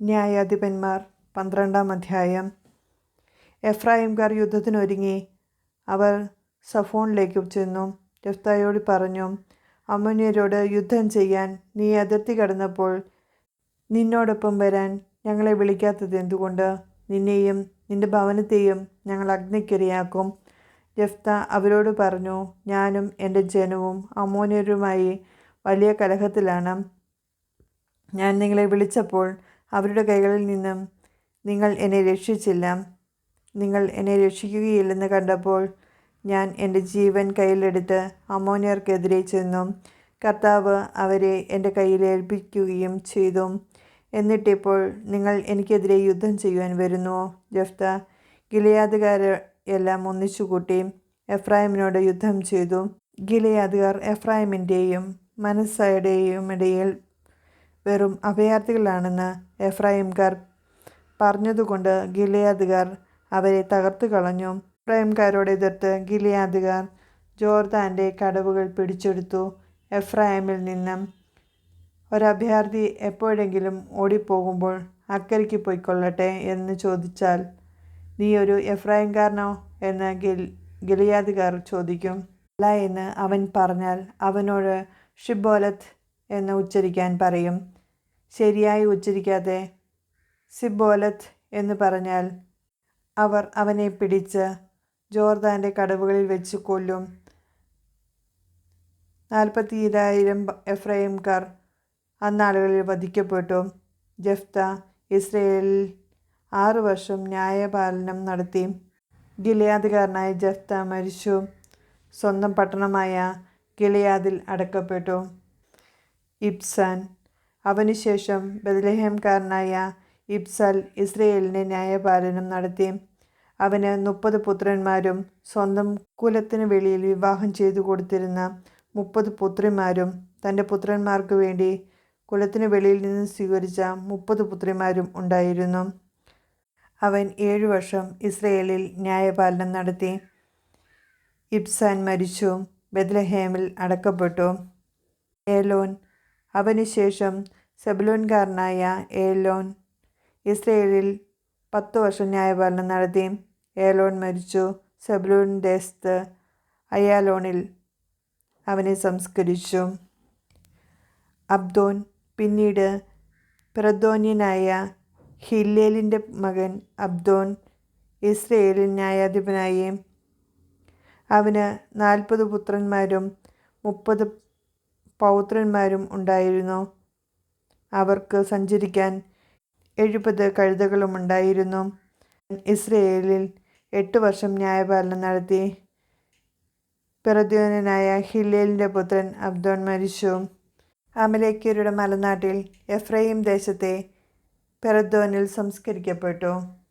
ന്യായാധിപന്മാർ. പന്ത്രണ്ടാം അധ്യായം. എഫ്രായിംകാർ യുദ്ധത്തിനൊരുങ്ങി. അവർ സഫോണിലേക്ക് ചെന്നു. രഫ്തായോട് പറഞ്ഞു അമ്മോന്യരോട് യുദ്ധം ചെയ്യാൻ നീ അതിർത്തി കടന്നപ്പോൾ നിന്നോടൊപ്പം വരാൻ ഞങ്ങളെ വിളിക്കാത്തത് എന്തുകൊണ്ട്? നിന്നെയും നിന്റെ ഭവനത്തെയും ഞങ്ങൾ അഗ്നിക്കിരയാക്കും രഫ്ത അവരോട് പറഞ്ഞു ഞാനും എന്റെ ജനവും അമോന്യരുമായി വലിയ കലഹത്തിലാണ്. ഞാൻ നിങ്ങളെ വിളിച്ചപ്പോൾ അവരുടെ കൈകളിൽ നിന്നും നിങ്ങൾ എന്നെ രക്ഷിച്ചില്ല. നിങ്ങൾ എന്നെ രക്ഷിക്കുകയില്ലെന്ന് കണ്ടപ്പോൾ ഞാൻ എന്റെ ജീവൻ കയ്യിലെടുത്ത് അമോനിയർക്കെതിരെ ചെന്നു. കർത്താവ് അവരെ എന്റെ കയ്യിൽ ഏൽപ്പിക്കുകയും ചെയ്തു. എന്നിട്ടിപ്പോൾ നിങ്ങൾ എനിക്കെതിരെ യുദ്ധം ചെയ്യുവാൻ വരുന്നുവോ ജഫ്ത ഗിലയാദുകാരെ എല്ലാം ഒന്നിച്ചുകൂട്ടി എഫ്രായിമിനോട് യുദ്ധം ചെയ്തു. ഗിലയാദുകാർ എഫ്രായിമിന്റെയും മനസ്സയുടെയും ഇടയിൽ വെറും അഭയാർത്ഥികളാണെന്ന് എഫ്രൈംകാർ പറഞ്ഞതുകൊണ്ട് ഗിലയാദുകാർ അവരെ തകർത്തു കളഞ്ഞു. എഫ്രൈംകാരോട് എതിർത്ത് ഗിലയാദുകാർ ജോർദാന്റെ കടവുകൾ പിടിച്ചെടുത്തു. എഫ്രൈമിൽ നിന്നും ഒരഭയാർത്ഥി എപ്പോഴെങ്കിലും ഓടിപ്പോകുമ്പോൾ അക്കരയ്ക്ക് പോയിക്കൊള്ളട്ടെ എന്ന് ചോദിച്ചാൽ നീ ഒരു എഫ്രൈംകാരനോ എന്ന് ഗിൽ ഗിലിയാദുകാർ ചോദിക്കും. അല്ല എന്ന് അവൻ പറഞ്ഞാൽ അവനോട് ഷിബോലത്ത് എന്ന് ഉച്ചരിക്കാൻ പറയും. ശരിയായി ഉച്ചരിക്കാതെ സിബോലത്ത് എന്ന് പറഞ്ഞാൽ അവർ അവനെ പിടിച്ച് ജോർദാന്റെ കടവുകളിൽ വെച്ച് കൊല്ലും. നാൽപ്പത്തിരായിരം എഫ്രൈംകാർ അന്നാളുകളിൽ വധിക്കപ്പെട്ടു. ജഫ്ത ഇസ്രയേലിൽ ആറു വർഷം ന്യായപാലനം നടത്തി. ഗിലയാദുകാരനായ ജഫ്ത മരിച്ചു. സ്വന്തം പട്ടണമായ ഗിലയാദിൽ അടക്കപ്പെട്ടു. ഇബ്സാൻ. അവനുശേഷം ബദലഹേംകാരനായ ഇബ്സാൽ ഇസ്രയേലിന് ന്യായപാലനം നടത്തി. അവന് മുപ്പത് പുത്രന്മാരും സ്വന്തം കുലത്തിന് വെളിയിൽ വിവാഹം ചെയ്തു കൊടുത്തിരുന്ന മുപ്പത് പുത്രിമാരും തന്റെ പുത്രന്മാർക്ക് വേണ്ടി കുലത്തിന് വെളിയിൽ നിന്ന് സ്വീകരിച്ച മുപ്പത് പുത്രിമാരും ഉണ്ടായിരുന്നു. അവൻ ഏഴു വർഷം ഇസ്രയേലിൽ ന്യായപാലനം നടത്തി. ഇബ്സാൻ മരിച്ചു. ബദ്ലഹേമിൽ അടക്കപ്പെട്ടു. ഏലോൻ അവനുശേഷം സെബലോൻകാരനായ ഏലോൻ ഇസ്രയേലിൽ പത്തു വർഷം ന്യായപാലനം നടത്തി. ഏലോൻ മരിച്ചു. സെബലൂൺ ദേശത്ത് അയാലോണിൽ അവനെ സംസ്കരിച്ചു. അബ്ദോൻ പിന്നീട് പ്രദോന്യനായ ഹില്ലേലിന്റെ മകൻ അബ്ദോൻ ഇസ്രയേലിൽ ന്യായാധിപനായി. അവന് നാൽപ്പത് പുത്രന്മാരും മുപ്പത് പൗത്രന്മാരും ഉണ്ടായിരുന്നു. അവർക്ക് സഞ്ചരിക്കാൻ എഴുപത് കഴുതകളും ഉണ്ടായിരുന്നു. ഇസ്രയേലിൽ എട്ട് വർഷം ന്യായപാലനം നടത്തി. പിറദ്യോനായ ഹില്ലേലിന്റെ പുത്രൻ അബ്ദോൻ മരിച്ചു. അമലേക്യരുടെ മലനാട്ടിൽ എഫ്രൈം ദേശത്തെ പെറദ്ദോനിൽ സംസ്കരിക്കപ്പെട്ടു.